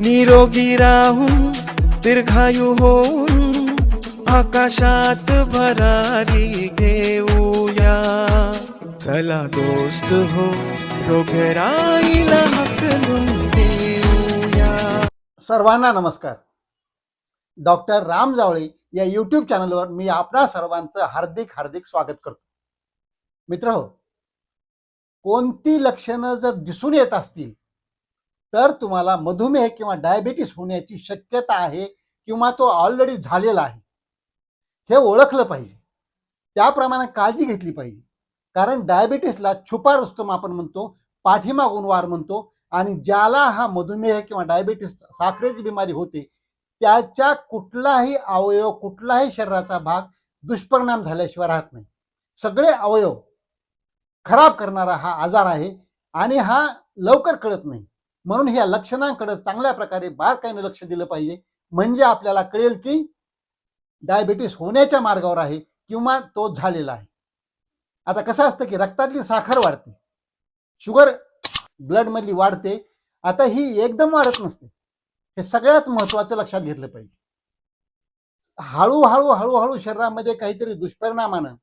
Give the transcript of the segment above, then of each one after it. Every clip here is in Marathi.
निरोगी राहून दीर्घायू होऊन आकाशात भरारी घेऊया. चला दोस्त हो रोगराईला हकलून देऊया सर्वांना नमस्कार. डॉक्टर राम जावळे या यूट्यूब चॅनलवर मी आपणा सर्वांचं हार्दिक हार्दिक स्वागत करतो. मित्र हो कोणती लक्षणं जर दिसून येत असतील तर तुम्हाला मधुमेह किंवा डायबिटीस होण्याची शक्यता आहे किंवा तो ऑलरेडी झालेला आहे. हे ओळखलं पाहिजे. त्याप्रमाणे काळजी घेतली पाहिजे. कारण डायबिटीसला छुपा रुस्तम आपण म्हणतो पाठीमागून वार म्हणतो आणि ज्याला हा मधुमेह किंवा डायबिटीस साखरेची बिमारी होते त्याच्या कुठलाही अवयव कुठलाही शरीराचा भाग दुष्परिणाम झाल्याशिवाय राहत नाही. सगळे अवयव खराब करणारा हा आजार आहे आणि हा लवकर कळत नाही. म्हणून ह्या लक्षणांकडे चांगल्या प्रकारे बारकाईने लक्ष दिलं पाहिजे. म्हणजे आपल्याला कळेल की डायबिटीस होण्याच्या मार्गावर आहे किंवा तो झालेला आहे. आता कसं असतं की रक्तातली साखर वाढते. शुगर ब्लडमधली वाढते. आता ही एकदम वाढत नसते. हे सगळ्यात महत्वाचं लक्षात घेतलं पाहिजे. हळूहळू हळूहळू शरीरामध्ये काहीतरी दुष्परिणामानं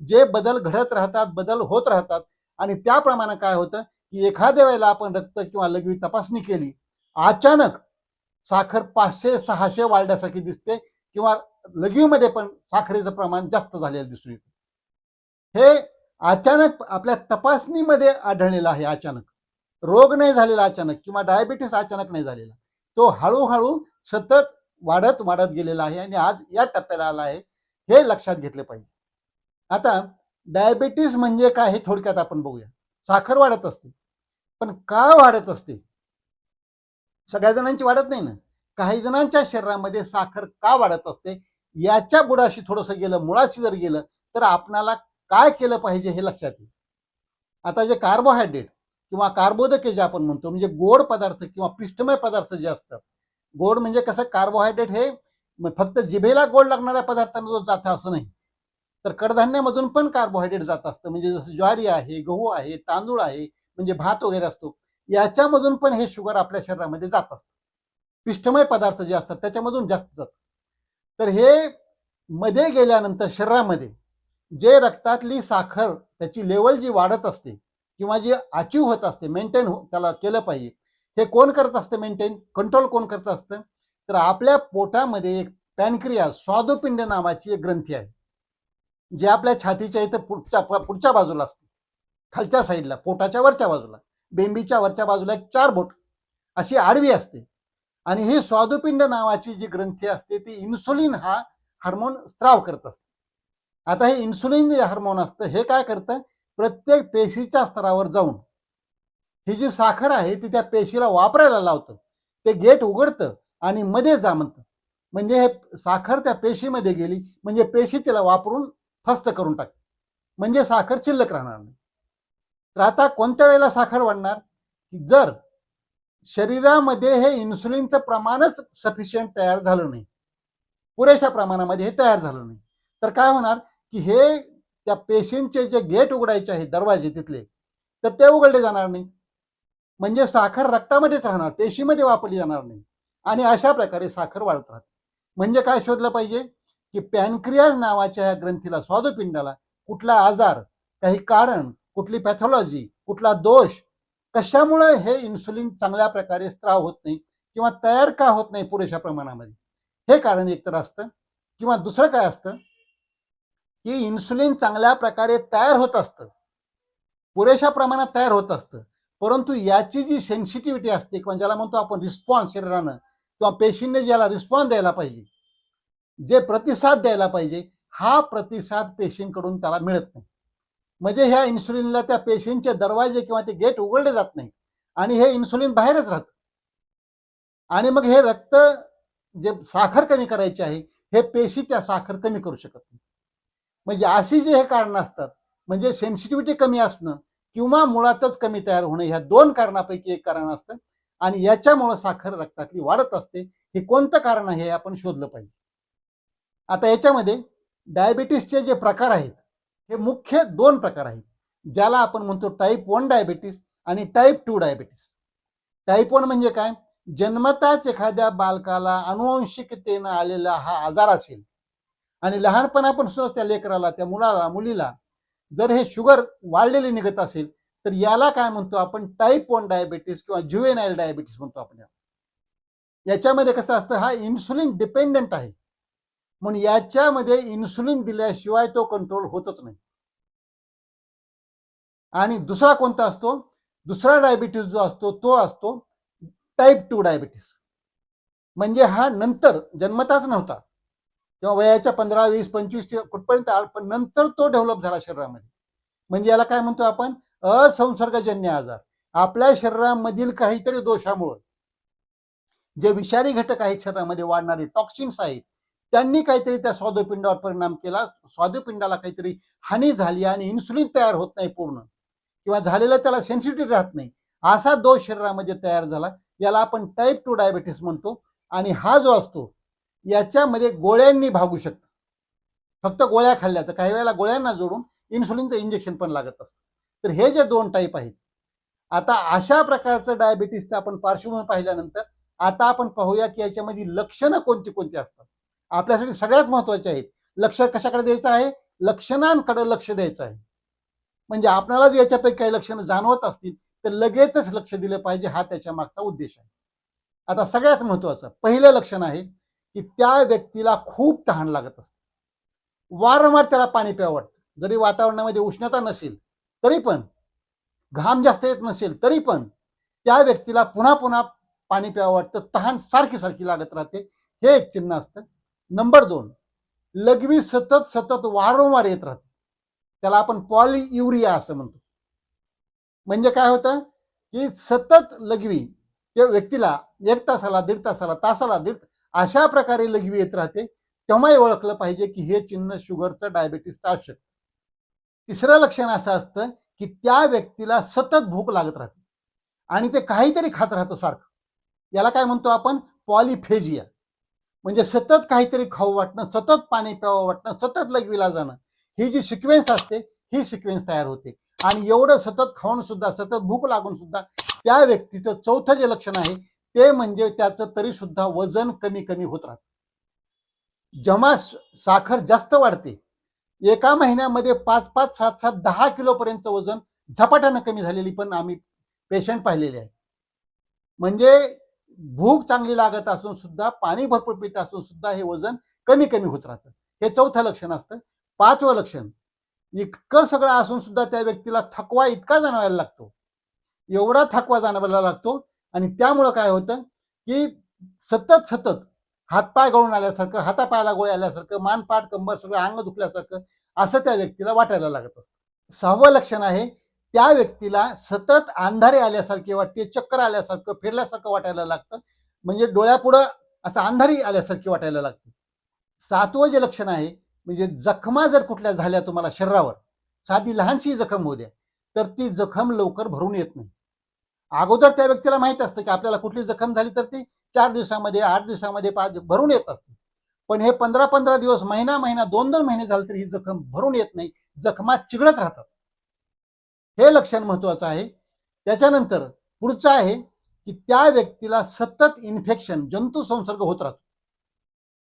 जे बदल घडत राहतात बदल होत राहतात आणि त्याप्रमाणे काय होतं? की एखाद्या वेळेला आपण रक्त किंवा लघवी तपासणी केली अचानक साखर पाचशे सहाशे वाढल्यासारखी दिसते किंवा लघवीमध्ये पण साखरेचं प्रमाण जास्त झालेलं दिसून येतं. हे अचानक आपल्या तपासणीमध्ये आढळलेलं आहे अचानक. रोग नाही झालेला अचानक किंवा डायबिटीस अचानक नाही झालेला. तो हळूहळू सतत वाढत वाढत गेलेला आहे आणि आज या टप्प्याला आला आहे. हे लक्षात घेतले पाहिजे. आता डायबिटीस म्हणजे काय हे थोडक्यात आपण बघूया. साखर वाढत असते. पण का वाढत असते? सगळ्या जणांची वाढत नाही ना? काही जणांच्या शरीरामध्ये साखर का वाढत असते? याच्या बुडाशी थोडंसं गेलं मुळाशी जर गेलं तर आपणाला काय केलं पाहिजे हे लक्षात येईल. आता जे कार्बोहायड्रेट किंवा कार्बोदके जे आपण म्हणतो म्हणजे गोड पदार्थ किंवा पिष्टमय पदार्थ जे असतात. गोड म्हणजे कसं? कार्बोहायड्रेट हे फक्त जिभेला गोड लागणाऱ्या पदार्थांना जातं असं नाही. तर कडधान्यामधून पण कार्बोहायड्रेट जात असतं. म्हणजे जसं ज्वारी आहे गहू आहे तांदूळ आहे म्हणजे भात वगैरे असतो. याच्यामधून पण हे शुगर आपल्या शरीरामध्ये जात असतं. पिष्टमय पदार्थ जे असतात त्याच्यामधून जास्त जातं. तर हे मध्ये गेल्यानंतर शरीरामध्ये जे रक्तातली साखर त्याची लेवल जी वाढत असते किंवा जी अचीव होत असते मेंटेन हो त्याला केलं पाहिजे. हे कोण करत असतं मेंटेन कंट्रोल कोण करत असतं? तर आपल्या पोटामध्ये एक पॅनक्रिया स्वादुपिंड नावाची एक ग्रंथी आहे. जे आपल्या छातीच्या इथं पुढच्या पुढच्या बाजूला असते. खालच्या साईडला पोटाच्या वरच्या बाजूला. बेंबीच्या वरच्या बाजूला एक चार बोट. अशी आडवी असते. आणि ही स्वादुपिंड नावाची जी ग्रंथी असते ती इन्सुलिन हा हार्मोन स्त्राव करत असते. आता हे इन्सुलिन जे हार्मोन असतं हे काय करतं? प्रत्येक पेशीच्या स्तरावर जाऊन ही जी साखर आहे ती त्या पेशीला वापरायला लावतं. ते गेट उघडतं आणि मध्ये जा म्हणतं म्हणजे हे साखर त्या पेशीमध्ये गेली म्हणजे पेशी तिला वापरून फस्त करून टाकते म्हणजे साखर शिल्लक राहणार नाही. तर आता कोणत्या वेळेला साखर वाढणार? की जर शरीरामध्ये हे इन्सुलिनचं प्रमाणच सफिशियंट तयार झालं नाही. पुरेशा प्रमाणामध्ये हे तयार झालं नाही. तर काय होणार? की हे त्या पेशींचे जे गेट उघडायचे आहेत दरवाजे तिथले तर ते उघडले जाणार नाही. म्हणजे साखर रक्तामध्येच राहणार पेशीमध्ये वापरली जाणार नाही. आणि अशा प्रकारे साखर वाढत राहते. म्हणजे काय शोधलं पाहिजे? की पॅनक्रियाज नावाच्या ह्या ग्रंथीला स्वादुपिंडाला कुठला आजार काही कारण कुठली पॅथॉलॉजी कुठला दोष कशामुळे हे इन्सुलिन चांगल्या प्रकारे स्त्राव होत नाही किंवा तयार का होत नाही पुरेशा प्रमाणामध्ये? हे कारण एकतर असतं. किंवा दुसरं काय असतं? की इन्सुलिन चांगल्या प्रकारे तयार होत असतं. पुरेशा प्रमाणात तयार होत असतं. परंतु याची जी सेन्सिटिव्हिटी असते किंवा ज्याला म्हणतो आपण रिस्पॉन्स शरीरानं किंवा पेशींनी ज्याला रिस्पॉन्स द्यायला पाहिजे जे प्रतिसाद द्यायला पाहिजे हा प्रतिसाद पेशींकडून त्याला मिळत नाही. म्हणजे ह्या इन्सुलिनला त्या पेशींचे दरवाजे किंवा ते गेट उघडले जात नाही आणि हे इन्सुलिन बाहेरच राहतं. आणि मग हे रक्त जे साखर कमी करायची आहे हे पेशी त्या साखर कमी करू शकत नाही म्हणजे अशी जे हे कारण असतात म्हणजे सेन्सिटिव्हिटी कमी असणं किंवा मुळातच कमी तयार होणं ह्या दोन कारणापैकी एक कारण असतं. आणि याच्यामुळं साखर रक्तातली वाढत असते. हे कोणतं कारण आहे हे आपण शोधलं पाहिजे. आता याच्यामध्ये डायबिटीसचे जे प्रकार आहेत हे मुख्य दोन प्रकार आहेत. ज्याला आपण म्हणतो टाईप वन डायबिटीस आणि type two diabetes type one म्हणजे काय? जन्मताच एखाद्या बालकाला अनुवंशिकतेनं आलेला हा आजार असेल. आणि लहानपणापासूनच त्या लेकराला त्या मुलाला मुलीला जर हे शुगर वाढलेले निघत असेल तर याला काय म्हणतो आपण? टाईप वन डायबिटीस किंवा ज्युएनाईल डायबिटीस म्हणतो आपण याच्यामध्ये कसं असतं? हा इन्सुलिन डिपेंडंट आहे. म्हणून याच्यामध्ये इन्सुलिन दिल्याशिवाय तो कंट्रोल होतच नाही. आणि दुसरा कोणता असतो? दुसरा डायबिटीस जो असतो तो असतो टाईप टू डायबिटीस म्हणजे हा नंतर जन्मताच नव्हता. किंवा वयाच्या पंधरा वीस पंचवीस कुठपर्यंत आल पण नंतर तो डेव्हलप झाला शरीरामध्ये. म्हणजे याला काय म्हणतो आपण? असंसर्गजन्य आजार. आपल्या शरीरामधील काहीतरी दोषामुळं. जे विषारी घटक आहेत शरीरामध्ये वाढणारे टॉक्सिन्स आहेत त्यांनी काहीतरी त्या स्वादुपिंडावर परिणाम केला. स्वादुपिंडाला काहीतरी हानी झाली आणि इन्सुलिन तयार होत नाही पूर्ण. किंवा झालेलं त्याला सेन्सिटिव्ह राहत नाही. असा दोष शरीरामध्ये तयार झाला. याला आपण टाईप टू डायबिटीस म्हणतो. आणि हा जो असतो याच्यामध्ये गोळ्यांनी भागू शकतं. फक्त गोळ्या खाल्ल्या तर काही वेळेला गोळ्यांना जोडून इन्सुलिनचं इंजेक्शन पण लागत असतं. तर हे जे दोन टाईप आहेत आता अशा प्रकारचं डायबिटीसचं आपण पार्श्वभूमी पाहिल्यानंतर आता आपण पाहूया की याच्यामध्ये लक्षणं कोणती कोणती असतात. आपल्यासाठी सगळ्यात महत्त्वाचे आहेत. लक्ष कशाकडे द्यायचं आहे? लक्षणांकडे लक्ष द्यायचं आहे. म्हणजे आपल्याला जर याच्यापैकी काही लक्षणं जाणवत असतील तर लगेचच लक्ष दिलं पाहिजे हा त्याच्या मागचा उद्देश आहे. आता सगळ्यात महत्वाचं पहिलं लक्षण आहे की त्या व्यक्तीला खूप तहान लागत असते. वारंवार त्याला पाणी प्यावं वाटतं. जरी वातावरणामध्ये उष्णता नसेल तरी पण घाम जास्त येत नसेल तरी पण त्या व्यक्तीला पुन्हा पुन्हा पाणी प्यावं वाटतं. तहान सारखी सारखी लागत राहते. हे एक चिन्ह असतं. नंबर दोन लघवी सतत सतत वारंवार येत राहते. त्याला आपण पॉली युरिया असं म्हणतो. म्हणजे काय होतं? की सतत लघवी त्या व्यक्तीला एक तासाला दीड तासाला तासाला दीड अशा प्रकारे लघवी येत राहते. तेव्हाही ओळखलं पाहिजे की हे चिन्ह शुगरचं डायबिटीसचं असू शकतं. तिसरं लक्षण असं असतं की त्या व्यक्तीला सतत भूक लागत राहते. आणि ते काहीतरी खात राहतं सारखं. याला काय म्हणतो आपण? पॉलिफेजिया म्हणजे सतत काहीतरी खाऊ वाटणं सतत पाणी प्यावं वाटणं सतत लगविला जाणं ही जी सिक्वेन्स असते ही सिक्वेन्स तयार होते. आणि एवढं सतत खाऊन सुद्धा सतत भूक लागून सुद्धा त्या व्यक्तीचं चौथं जे लक्षण आहे ते म्हणजे त्याचं तरी सुद्धा वजन कमी कमी होत राहतं. जेव्हा साखर जास्त वाढते एका महिन्यामध्ये पाच पाच सात सात दहा किलोपर्यंत वजन झपाट्यानं कमी झालेली पण आम्ही पेशंट पाहिलेले आहेत. म्हणजे भूक चांगली लागत असून सुद्धा पाणी भरपूर पित असून सुद्धा हे वजन कमी कमी होत राहतं. हे चौथं लक्षण असतं. पाचवं लक्षण इतकं सगळं असून सुद्धा त्या व्यक्तीला थकवा इतका जाणवायला लागतो. एवढा थकवा जाणवायला लागतो आणि त्यामुळं काय होतं की सतत सतत हातपाय गळून आल्यासारखं हातापायाला गोळे आल्यासारखं मानपाट कंबर सगळं अंग दुखल्यासारखं असं त्या व्यक्तीला वाटायला लागत असतं. सहावं लक्षण आहे त्या व्यक्तीला सतत अंधारे आल्यासारखे वाटते चक्कर आल्यासारखं फिरल्यासारखं वाटायला लागतं. म्हणजे डोळ्यापुढं असं अंधारी आल्यासारखी वाटायला लागते. सातवं जे लक्षण आहे म्हणजे जखमा जर कुठल्या झाल्या तुम्हाला शरीरावर साधी लहानशी जखम होऊ द्या तर ती जखम लवकर भरून येत नाही. अगोदर त्या व्यक्तीला माहीत असतं की आपल्याला कुठली जखम झाली तर ती चार दिवसामध्ये आठ दिवसामध्ये पाच भरून येत असते. पण हे पंधरा पंधरा दिवस महिना महिना दोन दोन महिने झाले तरी ही जखम भरून येत नाही. जखमा चिघळत राहतात. हे लक्षण महत्वाचं आहे. त्याच्यानंतर पुढचं आहे की त्या व्यक्तीला सतत इन्फेक्शन जंतू संसर्ग होत राहतो.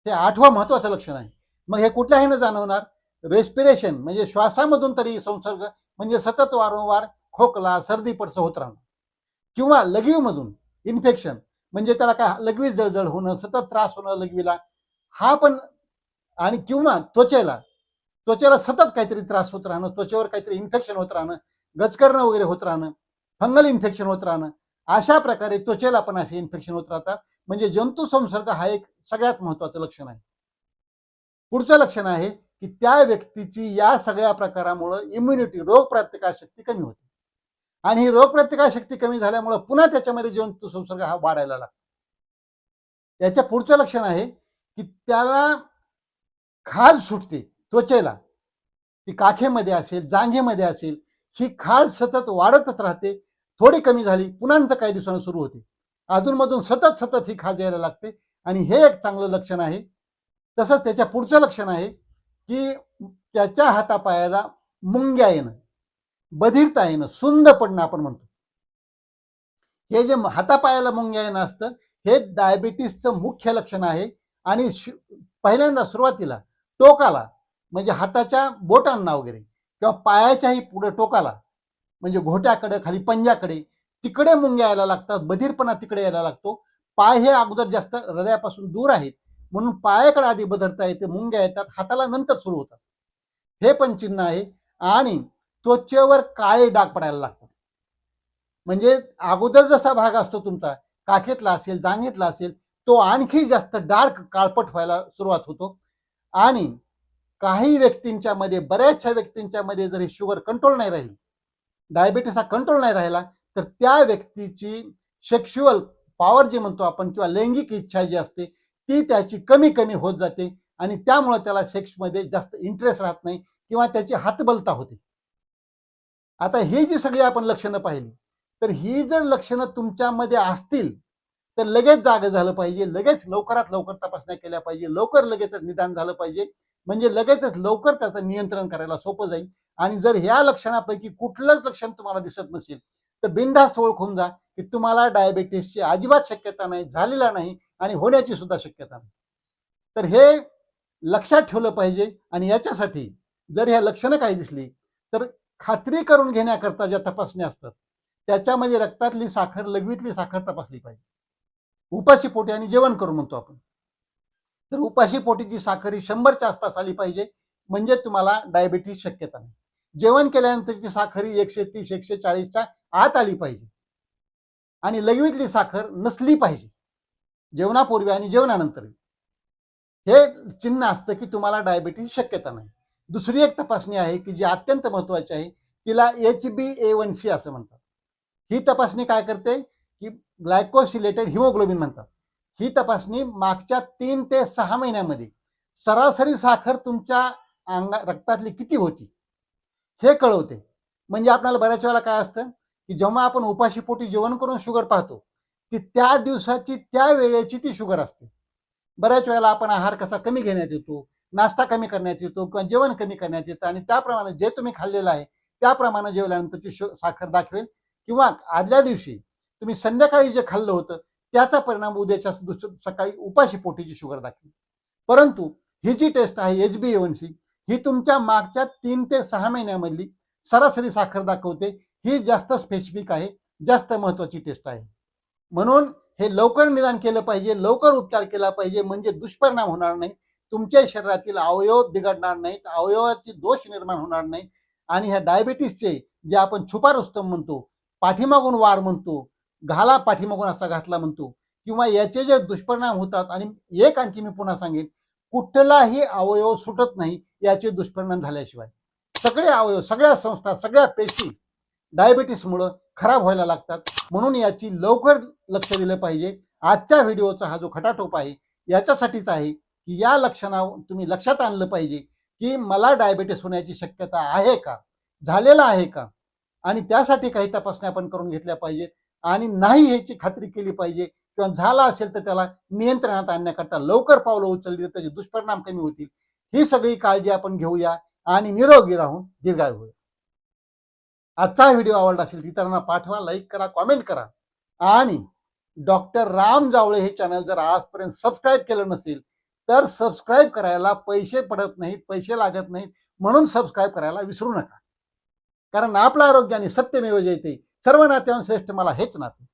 हे आठवं महत्वाचं लक्षण आहे. मग हे कुठल्याही न जाणवणार? रेस्पिरेशन म्हणजे श्वासामधून तरी संसर्ग म्हणजे सतत वारंवार खोकला सर्दी पडसं होत राहणं. किंवा लघवीमधून इन्फेक्शन म्हणजे त्याला काय लघवी जळजळ होणं सतत त्रास होणं लघवीला. हा पण आणि किंवा त्वचेला त्वचेला सतत काहीतरी त्रास होत राहणं त्वचेवर काहीतरी इन्फेक्शन होत राहणं गचकरणं वगैरे होत राहणं फंगल इन्फेक्शन होत राहणं अशा प्रकारे त्वचेला पण असे इन्फेक्शन होत राहतात. म्हणजे जंतू संसर्ग हा एक सगळ्यात महत्वाचं लक्षण आहे. पुढचं लक्षण आहे की त्या व्यक्तीची या सगळ्या प्रकारामुळं इम्युनिटी रोग प्रतिकारशक्ती कमी होते. आणि ही रोगप्रतिकारशक्ती कमी झाल्यामुळं पुन्हा त्याच्यामध्ये जंतू संसर्ग हा वाढायला लागतो याच्या पुढचं लक्षण आहे की त्याला खाज सुटते त्वचेला. ती काखेमध्ये असेल जांघेमध्ये असेल ही खाज सतत वाढतच राहते. थोडी कमी झाली पुन्हा काही दिवसानं सुरू होते. अधूनमधून सतत सतत ही खाज यायला लागते. आणि हे एक चांगलं लक्षण आहे. तसंच त्याच्या पुढचं लक्षण आहे की त्याच्या हातापायाला मुंग्या येणं बधिरता येणं सुंद पडणं आपण म्हणतो. हे जे हातापायाला मुंग्या येणं असतं हे डायबिटीसचं मुख्य लक्षण आहे. आणि पहिल्यांदा सुरुवातीला टोकाला म्हणजे हाताच्या बोटांना वगैरे किंवा पायाच्याही पुढे टोकाला म्हणजे घोट्याकडे खाली पंजाकडे तिकडे मुंग्या यायला लागतात बधीरपणा तिकडे यायला लागतो. पाय हे अगोदर जास्त हृदयापासून दूर आहेत. म्हणून पायाकडे आधी बदलता येते मुंग्या येतात हाताला नंतर सुरू होतात. हे पण चिन्ह आहे आणि त्वचेवर काळे डाग पडायला लागतात. म्हणजे अगोदर जसा भाग असतो तुमचा काखेतला असेल जांघेतला असेल तो आणखी जास्त डार्क काळपट व्हायला सुरुवात होतो. आणि काही व्यक्तींच्या मध्ये बऱ्याचशा व्यक्तींच्या मध्ये जर हे शुगर कंट्रोल नाही राहील डायबिटीस हा कंट्रोल नाही राहिला तर त्या व्यक्तीची सेक्शुअल पॉवर जी म्हणतो आपण किंवा लैंगिक इच्छा जी असते ती त्याची कमी कमी होत जाते आणि त्यामुळे त्याला सेक्समध्ये जास्त इंटरेस्ट राहत नाही किंवा त्याची हातबलता होते. आता ही जी सगळी आपण लक्षणं पाहिली तर ही जर लक्षणं तुमच्यामध्ये असतील तर लगेच जाग झालं पाहिजे लगेच लवकरात लवकर तपासण्या केल्या पाहिजे लवकर लगेचच निदान झालं पाहिजे म्हणजे लगेचच लवकर त्याचं नियंत्रण करायला सोपं जाईल. आणि जर ह्या लक्षणापैकी कुठलंच लक्षण तुम्हाला दिसत नसेल तर बिनधास्त ओळखून जा की तुम्हाला डायबेटीसची अजिबात शक्यता नाही झालेला नाही आणि होण्याची सुद्धा शक्यता नाही. तर हे लक्षात ठेवलं पाहिजे आणि याच्यासाठी जर ह्या लक्षणं काही दिसली तर खात्री करून घेण्याकरता ज्या तपासण्या असतात त्याच्यामध्ये रक्तातली साखर लघवीतली साखर तपासली पाहिजे. उपाशी पोटी आणि जेवण करून म्हणतो आपण. तर उपाशी पोटीची साखर ही शंभरच्या आसपास आली पाहिजे. म्हणजे तुम्हाला डायबिटीस शक्यता नाही. जेवण केल्यानंतरची साखर ही एकशे तीस एकशे चाळीसच्या आत आली पाहिजे. आणि लघवीतली साखर नसली पाहिजे. जेवणापूर्वी आणि जेवणानंतर. हे चिन्ह असतं की तुम्हाला डायबिटीस शक्यता नाही. दुसरी एक तपासणी आहे की जी अत्यंत महत्वाची आहे तिला H B A one C असं म्हणतात. ही तपासणी काय करते? की ग्लायकोसिलेटेड हिमोग्लोबिन म्हणतात. ही तपासणी मागच्या तीन ते सहा महिन्यामध्ये सरासरी साखर तुमच्या अंगा रक्तातली किती होती? हे कळवते. म्हणजे आपल्याला बऱ्याच वेळेला काय असतं की जेव्हा आपण उपाशीपोटी जेवण करून शुगर पाहतो ती त्या दिवसाची त्या वेळेची ती शुगर असते. बऱ्याच वेळेला आपण आहार कसा कमी घेण्यात येतो नाश्ता कमी करण्यात येतो किंवा जेवण कमी करण्यात येतं आणि त्याप्रमाणे जे तुम्ही खाल्लेलं आहे त्याप्रमाणे जेवल्यानंतरची शु साखर दाखवेल किंवा आदल्या दिवशी तुम्ही संध्याकाळी जे खाल्लं होतं त्याचा परिणाम उद्याच्या सकाळी उपाशी पोटीची शुगर दाखली परंतु ही जी टेस्ट आहे H B A one C ही तुमच्या मागच्या तीन ते सहा महिन्यामधली सरासरी साखर दाखवते. ही जास्त स्पेसिफिक आहे जास्त महत्वाची टेस्ट आहे. म्हणून हे लवकर निदान केलं पाहिजे लवकर उपचार केला पाहिजे म्हणजे दुष्परिणाम होणार नाही. तुमच्या शरीरातील अवयव बिघडणार नाहीत अवयवाचे दोष निर्माण होणार नाही आणि ह्या डायबिटीसचे जे आपण छुपा रुस्तम म्हणतो पाठीमागून वार म्हणतो घाला पाठीमागून असा घातला म्हणतो. किंवा याचे जे दुष्परिणाम होतात आणि एक आणखी मी पुन्हा सांगेन कुठलाही अवयव सुटत नाही याचे दुष्परिणाम झाल्याशिवाय. सगळे अवयव सगळ्या संस्था सगळ्या पेशी डायबिटीसमुळं खराब व्हायला लागतात. म्हणून याची लवकर लक्ष दिलं पाहिजे. आजच्या व्हिडिओचा हा जो खटाटोप आहे याच्यासाठीच आहे की या लक्षणावर तुम्ही लक्षात आणलं पाहिजे की मला डायबिटीस होण्याची शक्यता आहे का? झालेला आहे का? आणि त्यासाठी काही तपासण्या आपण करून घेतल्या पाहिजेत. आणि नाही ह्याची खात्री केली पाहिजे किंवा झाला असेल तर त्याला नियंत्रणात आणण्याकरता लवकर पावलं उचलली तर त्याचे दुष्परिणाम कमी होतील. ही सगळी काळजी आपण घेऊया आणि निरोगी राहून दीर्घायू होऊया आजचा व्हिडिओ आवडला असेल इतरांना पाठवा लाईक करा कॉमेंट करा. आणि डॉक्टर राम जावळे हे चॅनल जर आजपर्यंत सबस्क्राईब केलं नसेल तर सबस्क्राईब करायला पैसे पडत नाहीत पैसे लागत नाहीत म्हणून सबस्क्राईब करायला विसरू नका. कारण आपलं आरोग्य आणि सत्यमेव जयते सर्व नात्याहून श्रेष्ठ मला हेच नाते.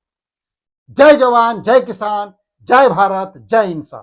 जय जवान जय किसान जय भारत जय इन्सान